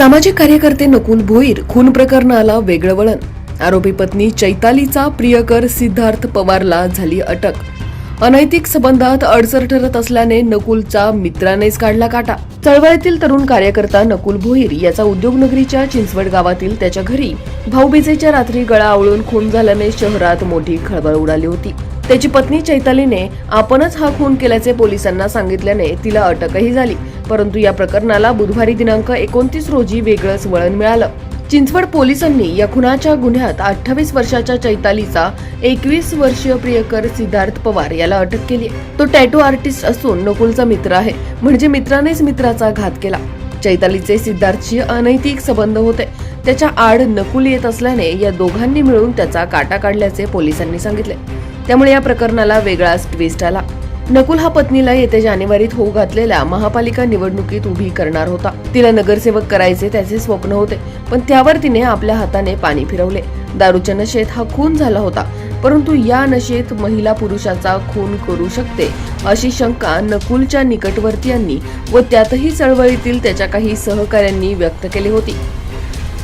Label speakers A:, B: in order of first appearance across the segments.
A: सामाजिक कार्यकर्ते नकुल भोईर खून प्रकरणाला वेगळं वळण. आरोपी पत्नी चैतालीचा प्रियकर सिद्धार्थ पवारला झाली अटक. अनैतिक संबंधात अडसर ठरत असल्याने नकुलचा मित्रानेच काढला काटा. चळवळीतील तरुण कार्यकर्ता नकुल भोईर याचा उद्योगनगरीच्या चिंचवड गावातील त्याच्या घरी. भाऊबीजेच्या रात्री गळा आवळून खून झाल्याने शहरात मोठी खळबळ उडाली होती. त्याची पत्नी चैतालीने आपणच हा खून केल्याचे पोलिसांना सांगितल्याने तिला अटकही झाली. परंतु या प्रकरणाला बुधवारी दिनांक एकोणतीस रोजी वेगळंच वळण मिळालं. चिंचवड पोलिसांनी या खुनाच्या गुन्ह्यात अठ्ठावीस वर्षाच्या चैतालीचा एकवीस वर्षीय प्रियकर सिद्धार्थ पवार याला अटक केली तो टॅटू आर्टिस्ट असून नकुलचा मित्र आहे. म्हणजे मित्रानेच मित्राचा घात केला. चैतालीचे सिद्धार्थशी अनैतिक संबंध होते. त्याच्या आड नकुल येत असल्याने या दोघांनी मिळून त्याचा काटा काढल्याचे पोलिसांनी सांगितले. त्यामुळे या प्रकरणाला वेगळाच ट्विस्ट आला. नकुल हा पत्नीला येत्या जानेवारीत होऊ घातलेल्या महापालिका निवडणुकीत उभी करणार होता. तिला नगरसेवक करायचे त्याचे स्वप्न होते पण त्यावर तिने आपल्या हाताने पाणी फिरवले. दारूच्या नशेत हा खून झाला होता परंतु या नशेत महिला पुरुषाचा खून करू शकते अशी शंका नकुलच्या निकटवर्तीयांनी व त्यातही चळवळीतील त्याच्या काही सहकाऱ्यांनी व्यक्त केली होती.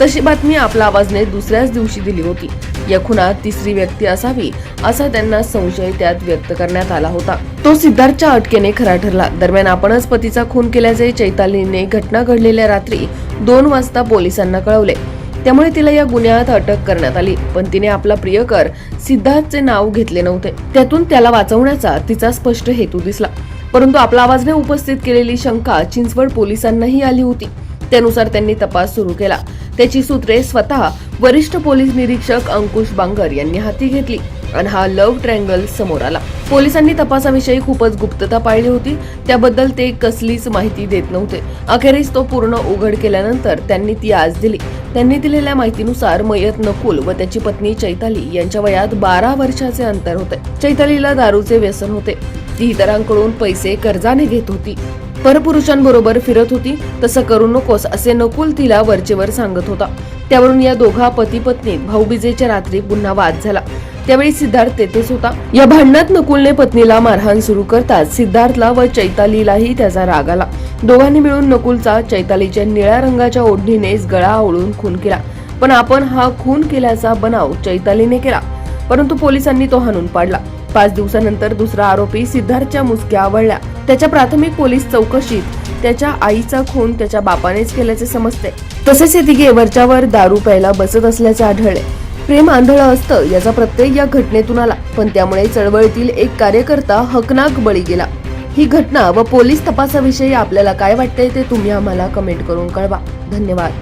A: तशी बातमी आपला आवाजने दुसऱ्याच दिवशी दिली होती. या खुनात तिसरी व्यक्ती असावी असा त्यांना संशय त्यात व्यक्त करण्यात आला होता. तो सिद्धार्थच्या अटकेने खरा ठरला. दरम्यान आपणच पतीचा खून केल्याचे चैतालीने घटना घडलेल्या रात्री दोन वाजता पोलिसांना कळवले. त्यामुळे तिला या गुन्ह्यात अटक करण्यात आली. पण तिने आपला प्रियकर सिद्धार्थचे नाव घेतले नव्हते. त्यातून त्याला वाचवण्याचा तिचा स्पष्ट हेतू दिसला. परंतु आपला आवाजने उपस्थित केलेली शंका चिंचवड पोलिसांनाही आली होती. त्यानुसार त्यांनी तपास सुरू केला. त्याची सूत्रे स्वतः वरिष्ठ पोलीस निरीक्षक अंकुश बांगर यांनी हाती घेतली आणि हा लव्ह ट्रँगल समोर आला. पोलिसांनी तपासाविषयी खूपच गुप्तता पाळली होती. त्याबद्दल ते कसलीच माहिती देत नव्हते. अखेरीस तो पूर्ण उघड केल्यानंतर त्यांनी ती आज दिली. त्यांनी दिलेल्या माहितीनुसार मयत नकुल व त्याची पत्नी चैताली यांच्या वयात बारा वर्षाचे अंतर होते. चैतालीला दारूचे व्यसन होते. ती इतरांकडून पैसे कर्जाने घेत होती. परपुरुषांबरोबर फिरत होती. तसं करू नकोस असे नकुल तिला वरचेवर सांगत होता. त्यावरून या दोघा पती पत्नीत भाऊबीजेच्या रात्री पुन्हा वाद झाला. त्यावेळी सिद्धार्थ तेथेच होता. या भांडणात नकुलने पत्नीला मारहाण सुरू करताच सिद्धार्थला व चैतालीलाही त्याचा राग आला. दोघांनी मिळून नकुलचा चैतालीच्या निळ्या रंगाच्या ओढणीनेच गळा आवळून खून केला. पण आपण हा खून केल्याचा बनाव चैतालीने केला. परंतु पोलिसांनी तो हाणून पाडला. पाच दिवसानंतर दुसरा आरोपी सिद्धार्थच्या मुसक्या आवळल्या. त्याच्या प्राथमिक पोलीस चौकशीत त्याच्या आईचा खून त्याच्या बापानेच केल्याचे समजते. तसेच हे तिघे वरच्यावर दारू प्यायला बसत असल्याचे आढळले. प्रेम आंधळं असतं याचा प्रत्यय या घटनेतून आला पण त्यामुळे चळवळीतील एक कार्यकर्ता हकनाक बळी गेला. ही घटना व पोलीस तपासाविषयी आपल्याला काय वाटते ते तुम्ही आम्हाला कमेंट करून कळवा. धन्यवाद.